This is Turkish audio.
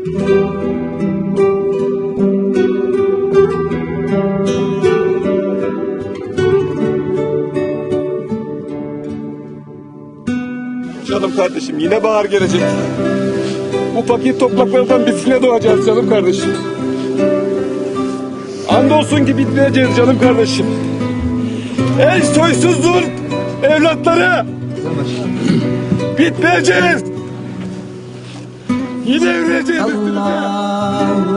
Canım kardeşim yine bahar gelecek. Bu paket topraklardan bitkine doğacağız canım kardeşim. Andolsun ki bitmeyeceğiz canım kardeşim. El soysuzdur evlatları. Bitmeyeceğiz. Yine üretiyorsunuz. Allah.